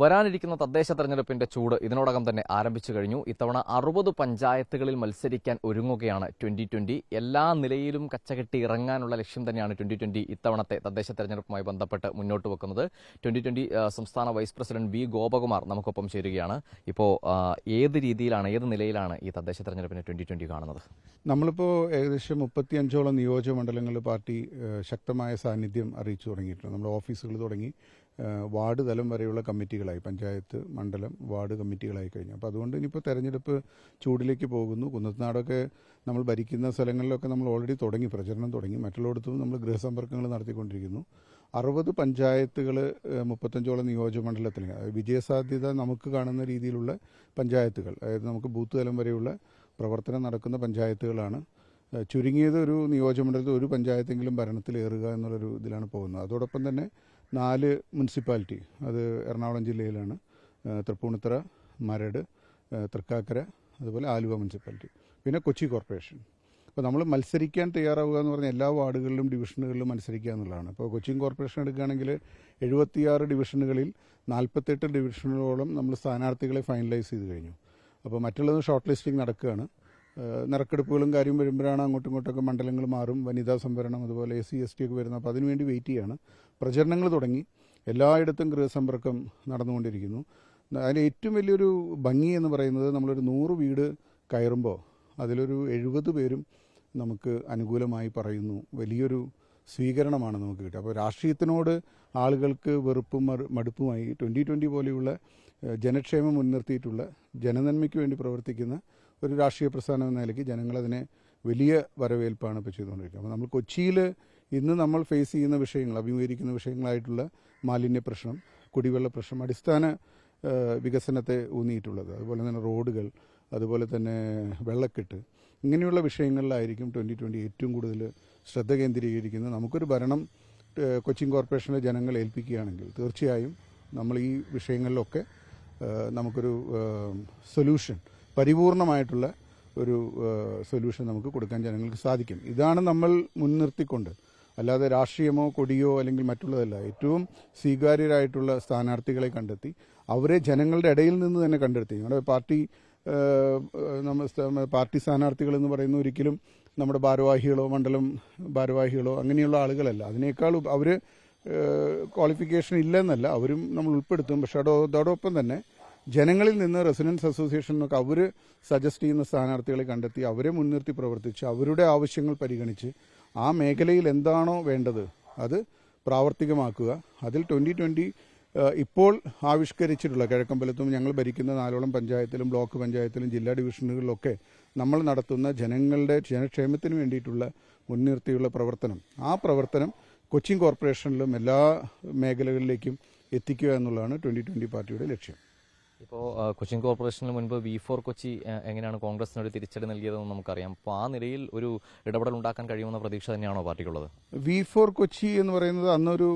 വരാനിരിക്കുന്ന തദ്ദേശ തെരഞ്ഞെടുപ്പിന്റെ ചൂട് ഇതിനോടകം തന്നെ ആരംഭിച്ചു കഴിഞ്ഞു. ഇത്തവണ അറുപത് പഞ്ചായത്തുകളിൽ മത്സരിക്കാൻ ഒരുങ്ങുകയാണ് ട്വന്റി ട്വന്റി. എല്ലാ നിലയിലും കച്ചകെട്ടി ഇറങ്ങാനുള്ള ലക്ഷ്യം തന്നെയാണ് ട്വന്റി ട്വന്റി ഇത്തവണത്തെ തദ്ദേശ തെരഞ്ഞെടുപ്പുമായി ബന്ധപ്പെട്ട് മുന്നോട്ട് വെക്കുന്നത്. ട്വന്റി ട്വന്റി സംസ്ഥാന വൈസ് പ്രസിഡന്റ് വി ഗോപകുമാർ നമുക്കൊപ്പം ചേരുകയാണ്. ഇപ്പോൾ ഏത് രീതിയിലാണ് ഏത് നിലയിലാണ് ഈ തദ്ദേശ തെരഞ്ഞെടുപ്പിനെ ട്വന്റി ട്വന്റി കാണുന്നത്? നമ്മളിപ്പോൾ ഏകദേശം മുപ്പത്തിയഞ്ചോളം നിയോജക മണ്ഡലങ്ങളിൽ പാർട്ടി ശക്തമായ സാന്നിധ്യം അറിയിച്ചു തുടങ്ങിയിട്ടുണ്ട്. നമ്മുടെ ഓഫീസുകൾ തുടങ്ങി. വാർഡ് തലം വരെയുള്ള കമ്മിറ്റികളായി പഞ്ചായത്ത് മണ്ഡലം വാർഡ് കമ്മിറ്റികളായി കഴിഞ്ഞു. അപ്പോൾ അതുകൊണ്ട് ഇനിയിപ്പോൾ തെരഞ്ഞെടുപ്പ് ചൂടിലേക്ക് പോകുന്നു. കുന്നത്തനാടൊക്കെ നമ്മൾ ഭരിക്കുന്ന സ്ഥലങ്ങളിലൊക്കെ നമ്മൾ ഓൾറെഡി തുടങ്ങി പ്രചരണം തുടങ്ങി. മറ്റുള്ളിടത്തും നമ്മൾ ഗൃഹസമ്പർക്കങ്ങൾ നടത്തിക്കൊണ്ടിരിക്കുന്നു. അറുപത് പഞ്ചായത്തുകൾ മുപ്പത്തഞ്ചോളം നിയോജക മണ്ഡലത്തിൽ വിജയസാധ്യത നമുക്ക് കാണുന്ന രീതിയിലുള്ള പഞ്ചായത്തുകൾ അതായത് നമുക്ക് ബൂത്ത് തലം വരെയുള്ള പ്രവർത്തനം നടക്കുന്ന പഞ്ചായത്തുകളാണ്. ചുരുങ്ങിയത് ഒരു നിയോജകമണ്ഡലത്തിൽ ഒരു പഞ്ചായത്തെങ്കിലും ഭരണത്തിലേറുക എന്നുള്ളൊരു ഇതിലാണ് പോകുന്നത്. അതോടൊപ്പം തന്നെ നാല് മുനിസിപ്പാലിറ്റി. അത് എറണാകുളം ജില്ലയിലാണ്. തൃപ്പൂണിത്തറ മരട് തൃക്കാക്കര അതുപോലെ ആലുവ മുനിസിപ്പാലിറ്റി. പിന്നെ കൊച്ചി കോർപ്പറേഷൻ. അപ്പോൾ നമ്മൾ മത്സരിക്കാൻ തയ്യാറാവുക എന്ന് പറഞ്ഞാൽ എല്ലാ വാർഡുകളിലും ഡിവിഷനുകളിലും മത്സരിക്കുക എന്നുള്ളതാണ്. ഇപ്പോൾ കൊച്ചിൻ കോർപ്പറേഷൻ എടുക്കുകയാണെങ്കിൽ എഴുപത്തിയാറ് ഡിവിഷനുകളിൽ നാൽപ്പത്തെട്ട് ഡിവിഷനുകളോളം നമ്മൾ സ്ഥാനാർത്ഥികളെ ഫൈനലൈസ് ചെയ്ത് കഴിഞ്ഞു. അപ്പോൾ മറ്റുള്ളത് ഷോർട്ട് ലിസ്റ്റിംഗ് നടക്കുകയാണ്. നറുക്കെടുപ്പുകളും കാര്യം വരുമ്പോഴാണ് അങ്ങോട്ടും ഇങ്ങോട്ടൊക്കെ മണ്ഡലങ്ങൾ മാറും. വനിതാ സംവരണം അതുപോലെ എസ് സി എസ് ടി ഒക്കെ വരുന്നത്. അപ്പോൾ അതിനുവേണ്ടി വെയിറ്റ് ചെയ്യാണ്. പ്രചരണങ്ങൾ തുടങ്ങി. എല്ലായിടത്തും ഗൃഹസമ്പർക്കം നടന്നുകൊണ്ടിരിക്കുന്നു. അതിൽ ഏറ്റവും വലിയൊരു ഭംഗി എന്ന് പറയുന്നത് നമ്മളൊരു നൂറ് വീട് കയറുമ്പോൾ അതിലൊരു എഴുപത് പേരും നമുക്ക് അനുകൂലമായി പറയുന്നു. വലിയൊരു സ്വീകരണമാണ് നമുക്ക് കിട്ടുക. അപ്പോൾ രാഷ്ട്രീയത്തിനോട് ആളുകൾക്ക് വെറുപ്പും മടുപ്പുമായി ട്വന്റി ട്വന്റി പോലെയുള്ള ജനക്ഷേമം മുൻനിർത്തിയിട്ടുള്ള ജനനന്മയ്ക്ക് വേണ്ടി പ്രവർത്തിക്കുന്ന ഒരു രാഷ്ട്രീയ പ്രസ്ഥാനം എന്ന നിലയ്ക്ക് ജനങ്ങളതിനെ വലിയ വരവേൽപ്പാണ് ഇപ്പോൾ ചെയ്തുകൊണ്ടിരിക്കുന്നത്. അപ്പോൾ നമ്മൾ കൊച്ചിയിൽ ഇന്ന് നമ്മൾ ഫേസ് ചെയ്യുന്ന വിഷയങ്ങൾ അഭിമുഖീകരിക്കുന്ന വിഷയങ്ങളായിട്ടുള്ള മാലിന്യ പ്രശ്നം കുടിവെള്ള പ്രശ്നം അടിസ്ഥാന വികസനത്തെ ഊന്നിയിട്ടുള്ളത്. അതുപോലെ തന്നെ റോഡുകൾ അതുപോലെ തന്നെ വെള്ളക്കെട്ട് ഇങ്ങനെയുള്ള വിഷയങ്ങളിലായിരിക്കും ട്വന്റി ട്വന്റി ഏറ്റവും കൂടുതൽ ശ്രദ്ധ കേന്ദ്രീകരിക്കുന്നത്. നമുക്കൊരു ഭരണം കൊച്ചിൻ കോർപ്പറേഷനിലെ ജനങ്ങൾ ഏൽപ്പിക്കുകയാണെങ്കിൽ തീർച്ചയായും നമ്മൾ ഈ വിഷയങ്ങളിലൊക്കെ നമുക്കൊരു സൊല്യൂഷൻ പരിപൂർണമായിട്ടുള്ള ഒരു സൊല്യൂഷൻ നമുക്ക് കൊടുക്കാൻ ജനങ്ങൾക്ക് സാധിക്കും. ഇതാണ് നമ്മൾ മുൻനിർത്തിക്കൊണ്ട്. അല്ലാതെ രാഷ്ട്രീയമോ കൊടിയോ അല്ലെങ്കിൽ മറ്റുള്ളതല്ല. ഏറ്റവും സ്വീകാര്യരായിട്ടുള്ള സ്ഥാനാർത്ഥികളെ കണ്ടെത്തി അവരെ ജനങ്ങളുടെ ഇടയിൽ നിന്ന് തന്നെ കണ്ടെത്തി. നമ്മുടെ പാർട്ടി നമ്മൾ നമ്മ പാർട്ടി സ്ഥാനാർത്ഥികൾ എന്ന് പറയുന്ന ഒരിക്കലും നമ്മുടെ ഭാരവാഹികളോ മണ്ഡലം ഭാരവാഹികളോ അങ്ങനെയുള്ള ആളുകളല്ല. അതിനേക്കാൾ അവർ ക്വാളിഫിക്കേഷൻ ഇല്ലെന്നല്ല. അവരും നമ്മൾ ഉൾപ്പെടുത്തും. പക്ഷെ അതോ അതോടൊപ്പം തന്നെ ജനങ്ങളിൽ നിന്ന് റെസിഡൻസ് അസോസിയേഷനൊക്കെ അവർ സജസ്റ്റ് ചെയ്യുന്ന സ്ഥാനാർത്ഥികളെ കണ്ടെത്തി അവരെ മുൻനിർത്തി പ്രവർത്തിച്ച് അവരുടെ ആവശ്യങ്ങൾ പരിഗണിച്ച് ആ മേഖലയിൽ എന്താണോ വേണ്ടത് അത് പ്രാവർത്തികമാക്കുക. അതിൽ ട്വന്റി ട്വന്റി ഇപ്പോൾ ആവിഷ്കരിച്ചിട്ടുള്ള കിഴക്കമ്പലത്തും ഞങ്ങൾ ഭരിക്കുന്ന നാലോളം പഞ്ചായത്തിലും ബ്ലോക്ക് പഞ്ചായത്തിലും ജില്ലാ ഡിവിഷനുകളിലൊക്കെ നമ്മൾ നടത്തുന്ന ജനങ്ങളുടെ ജനക്ഷേമത്തിന് വേണ്ടിയിട്ടുള്ള മുൻനിർത്തിയുള്ള പ്രവർത്തനം. ആ പ്രവർത്തനം കൊച്ചിൻ കോർപ്പറേഷനിലും എല്ലാ മേഖലകളിലേക്കും എത്തിക്കുക എന്നുള്ളതാണ് ട്വന്റി ട്വന്റി പാർട്ടിയുടെ ലക്ഷ്യം. ഇപ്പോൾ കൊച്ചിൻ കോർപ്പറേഷനിൽ മുൻപ് വി ഫോർ കൊച്ചി എങ്ങനെയാണ് കോൺഗ്രസിനൊരു തിരിച്ചടി നൽകിയതെന്ന് നമുക്കറിയാം. അപ്പോൾ ആ നിലയിൽ ഒരു ഇടപെടൽ ഉണ്ടാക്കാൻ കഴിയുമെന്ന പ്രതീക്ഷ തന്നെയാണോ പാർട്ടിക്കുള്ളത്? വി ഫോർ കൊച്ചി എന്ന് പറയുന്നത് അന്നൊരു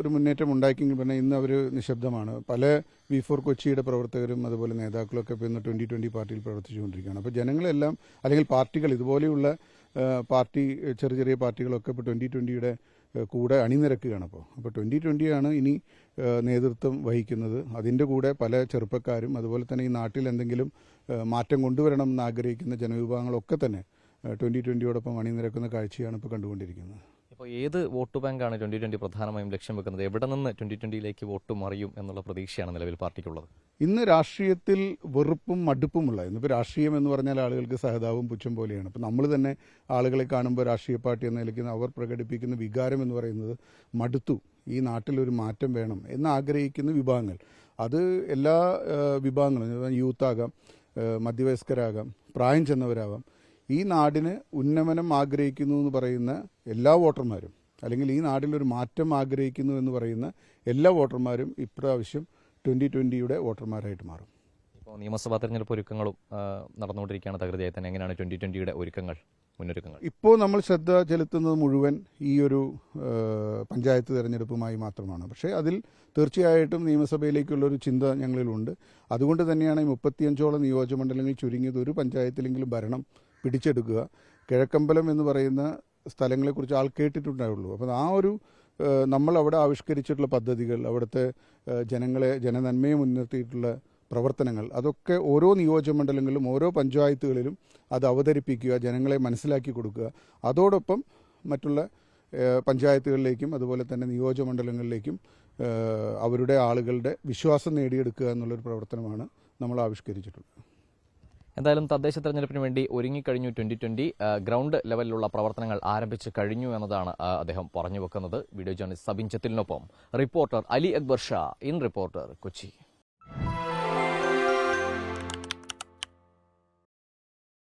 ഒരു മുന്നേറ്റം ഉണ്ടാക്കിയെങ്കിൽ പിന്നെ ഇന്ന് അവർ നിശബ്ദമാണ്. പല വി ഫോർ കൊച്ചിയുടെ പ്രവർത്തകരും അതുപോലെ നേതാക്കളൊക്കെ ഇപ്പോൾ ഇന്ന് ട്വന്റി ട്വന്റി പാർട്ടിയിൽ പ്രവർത്തിച്ചുകൊണ്ടിരിക്കുകയാണ്. അപ്പോൾ ജനങ്ങളെല്ലാം അല്ലെങ്കിൽ പാർട്ടികൾ ഇതുപോലെയുള്ള പാർട്ടി ചെറിയ ചെറിയ പാർട്ടികളൊക്കെ ഇപ്പോൾ ട്വന്റി ട്വന്റിയുടെ കൂടെ അണിനിരക്കുകയാണ് അപ്പോൾ. അപ്പോൾ ട്വന്റി ട്വന്റിയാണ് ഇനി നേതൃത്വം വഹിക്കുന്നത്. അതിന്റെ കൂടെ പല ചെറുപ്പക്കാരും അതുപോലെ തന്നെ ഈ നാട്ടിൽ എന്തെങ്കിലും മാറ്റം കൊണ്ടുവരണം എന്ന് ആഗ്രഹിക്കുന്ന ജനവിഭാഗങ്ങളൊക്കെ തന്നെ ട്വന്റി ട്വന്റിയോടൊപ്പം അണിനിരക്കുന്ന കാഴ്ചയാണ് ഇപ്പോൾ കണ്ടുകൊണ്ടിരിക്കുന്നത്. ഇപ്പോൾ ഏത് വോട്ട് ബാങ്കാണ് ട്വന്റി ട്വന്റി പ്രധാനമായും ലക്ഷ്യം വെക്കുന്നത്? എവിടെ നിന്ന് ട്വന്റി ട്വന്റിയിലേക്ക് വോട്ട് മറിയും എന്നുള്ള പ്രതീക്ഷയാണ് നിലവിൽ പാർട്ടിക്കുള്ളത്? ഇന്ന് രാഷ്ട്രീയത്തിൽ വെറുപ്പും മടുപ്പുമുള്ള ഇന്നിപ്പോൾ രാഷ്ട്രീയം എന്ന് പറഞ്ഞാൽ ആളുകൾക്ക് സഹതാവും പുച്ഛം പോലെയാണ്. അപ്പോൾ നമ്മൾ തന്നെ ആളുകളെ കാണുമ്പോൾ രാഷ്ട്രീയ പാർട്ടി എന്ന നിലയ്ക്ക് അവർ പ്രകടിപ്പിക്കുന്ന വികാരം എന്ന് പറയുന്നത് മടുത്തു. ഈ നാട്ടിലൊരു മാറ്റം വേണം എന്ന് ആഗ്രഹിക്കുന്ന വിഭാഗങ്ങൾ. അത് എല്ലാ വിഭാഗങ്ങളും യൂത്താകാം മധ്യവയസ്കരാകാം പ്രായം ചെന്നവരാകാം ഈ നാടിന് ഉന്നമനം ആഗ്രഹിക്കുന്നു എന്ന് പറയുന്ന എല്ലാ വോട്ടർമാരും അല്ലെങ്കിൽ ഈ നാട്ടിലൊരു മാറ്റം ആഗ്രഹിക്കുന്നു എന്ന് പറയുന്ന എല്ലാ വോട്ടർമാരും ഇപ്രാവശ്യം ട്വന്റി ട്വന്റിയുടെ വോട്ടർമാരായിട്ട് മാറും. ഇപ്പോൾ നിയമസഭാ തെരഞ്ഞെടുപ്പ് ഒരുക്കങ്ങളും നടന്നുകൊണ്ടിരിക്കുകയാണ് തകൃതിയായി തന്നെ. എങ്ങനെയാണ് ട്വന്റി ട്വന്റിയുടെ ഒരുക്കങ്ങൾ മുന്നൊരുക്കങ്ങൾ? ഇപ്പോൾ നമ്മൾ ശ്രദ്ധ ചെലുത്തുന്നത് മുഴുവൻ ഈ ഒരു പഞ്ചായത്ത് തെരഞ്ഞെടുപ്പുമായി മാത്രമാണ്. പക്ഷേ അതിൽ തീർച്ചയായിട്ടും നിയമസഭയിലേക്കുള്ള ഒരു ചിന്ത ഞങ്ങളിലുണ്ട്. അതുകൊണ്ട് തന്നെയാണ് ഈ മുപ്പത്തിയഞ്ചോളം നിയോജകമണ്ഡലങ്ങളിൽ ചുരുങ്ങിയത്. ഒരു പഞ്ചായത്തിലെങ്കിലും ഭരണം പിടിച്ചെടുക്കുക. കിഴക്കമ്പലം എന്ന് പറയുന്ന സ്ഥലങ്ങളെക്കുറിച്ച് ആൾ കേട്ടിട്ടുണ്ടാവുള്ളൂ. അപ്പോൾ ആ ഒരു നമ്മൾ അവിടെ ആവിഷ്കരിച്ചിട്ടുള്ള പദ്ധതികൾ അവിടുത്തെ ജനങ്ങളെ ജനനന്മയെ മുൻനിർത്തിയിട്ടുള്ള പ്രവർത്തനങ്ങൾ അതൊക്കെ ഓരോ നിയോജകമണ്ഡലങ്ങളിലും ഓരോ പഞ്ചായത്തുകളിലും അത് അവതരിപ്പിക്കുക ജനങ്ങളെ മനസ്സിലാക്കി കൊടുക്കുക. അതോടൊപ്പം മറ്റുള്ള പഞ്ചായത്തുകളിലേക്കും അതുപോലെ തന്നെ നിയോജകമണ്ഡലങ്ങളിലേക്കും അവരുടെ ആളുകളുടെ വിശ്വാസം നേടിയെടുക്കുക എന്നുള്ളൊരു പ്രവർത്തനമാണ് നമ്മൾ ആവിഷ്കരിച്ചിട്ടുള്ളത്. എന്തായാലും തദ്ദേശ തെരഞ്ഞെടുപ്പിന് വേണ്ടി ഒരുങ്ങിക്കഴിഞ്ഞു ട്വന്റി ട്വന്റി ഗ്രൗണ്ട് ലെവലിലുള്ള പ്രവർത്തനങ്ങൾ ആരംഭിച്ചു കഴിഞ്ഞു എന്നതാണ് അദ്ദേഹം പറഞ്ഞു വെക്കുന്നത്. Video journalist Sabin ചത്തിലിനൊപ്പം reporter Ali Akbar Shah in reporter Kochi.